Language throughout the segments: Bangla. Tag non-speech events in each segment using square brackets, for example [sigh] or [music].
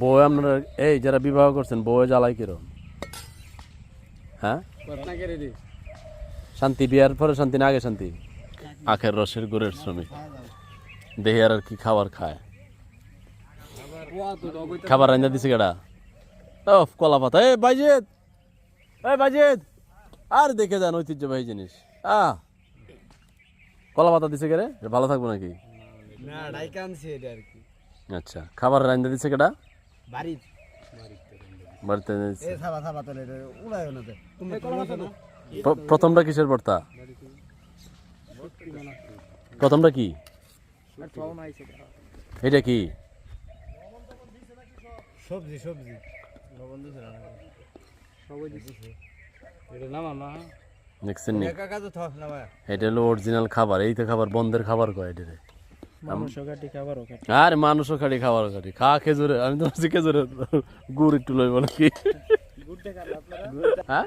বউ আপনারা, এই যারা বিবাহ করছেন জ্বালাই হ্যাঁ? শান্তি, বিয়ার পরে শান্তি না আগে শান্তি? আখের রসের গুড়ের শ্রমিক। দেহি আর কি খাবার খায়? খাবার রান্না দিছে কেডা? ও কলা পাতা। এ বাইজেদ এ বাইজেদ আর দেখে যান ঐতিহ্যবাহী জিনিস। আহ। কলা পাতা দিছে কেরে এটা ভালো থাকব নাকি? না ডাইকা আনছি এটা আর কি। আচ্ছা খাবার রান্না দিছে কেডা? বাড়ি বাড়িতে দিছে। এ সাবা সাবা তোলে এটা উড়ায় না তো। তুমি কলমাছো না প্র- প্রথমটা কিসের ভর্তা? প্রথমটা কি? এটা কি? সবজি সবজি। লবণ দিছে না সবই দিছে এটা নামা না। দেখছেন নি একা কাজ থ না ভাই। এটা হলো অরিজিনাল খাবার এই তো খাবার বন্ধের খাবার কয় এটা রে? মাংস কাটি খাবার ওকে আরে মানুষও খাটি খাবার খাটি খা খেজুরে আমি তো ভাবছি খেজুরে গুড় একটু লইব নাকি? হ্যাঁ?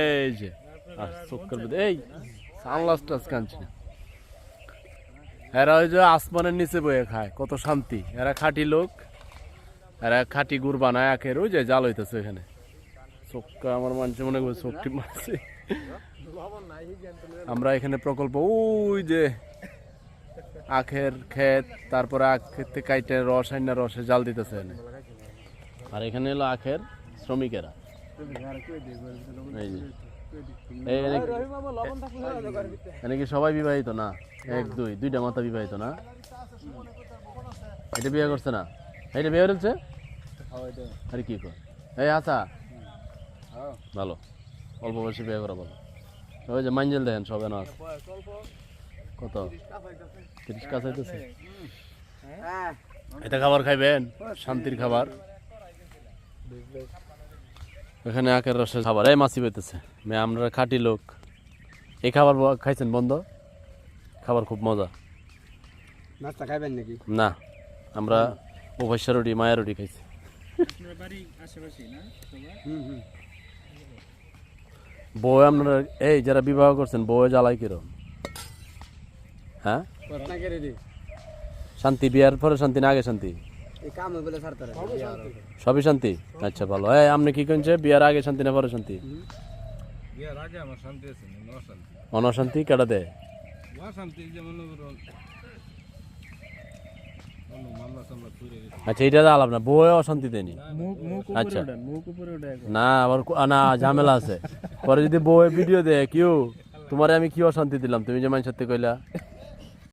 এই যে চক্কর এই সানলাস টাস না। এরা ওই যে আসমানের নিচে বয়ে খায় কত শান্তি। এরা খাটি লোক এরা খাটি গুড় বানায় আখের ওই যে জাল হইতেছে এখানে আমার মানুষ মনে করে চোখটি মারছে [laughs] আমরা এখানে প্রকল্প ওই যে আখের ক্ষেত তারপরে আখ ক্ষেতে কাইটে রস আইনা রসে জাল দিতেছে আর এখানে হলো আখের শ্রমিকেরা। এই যে। এনে- এনে কি সবাই বিবাহিত না? এক দুই দুইটা মাথা বিবাহিত না? এটা বিয়ে করছে না? এটা বিয়ে করেছে? আরে কি কর? এই আচ্ছা ভালো। অল্প বয়সে বিয়ে করা ভালো। ওই যে মাঞ্জেল দেখেন সবে না কত? তিরিশ কাছে হইতেছে? হ্যাঁ এটা খাবার খাইবেন? শান্তির খাবার। এখানে আখের রসের খাবার। এই মাছি পেতেছে মেয়ে আমরা খাঁটি লোক। এই খাবার খাইছেন বন্ধ? খাবার খুব মজা। নাস্তা খাইবেন নাকি? না। আমরা উপস্যা রুটি মায়া রুটি খাইছি। হুম হুম। বউ আপনারা এই যারা বিবাহ করছেন বউয়ে জ্বালাই কিরম? হ্যাঁ? কথা করে দি শান্তি বিয়ার পরে শান্তি না আগে শান্তি? সবই শান্তি? আচ্ছা ভালো। এই আপনি কি কোনছে বিয়ার আগে শান্তি না পরে শান্তি? অনশান্তি কেটা দেয় মনে আচ্ছা এটা আলাপ না বউয়ে অশান্তি দেয়নি। মুখ মুখ আচ্ছা। না আবার না ঝামেলা আছে। পরে যদি বউয়ে ভিডিও দেয় কিউ, তোমারে আমি কি অশান্তি দিলাম? তুমি যে মানুষের কইলা।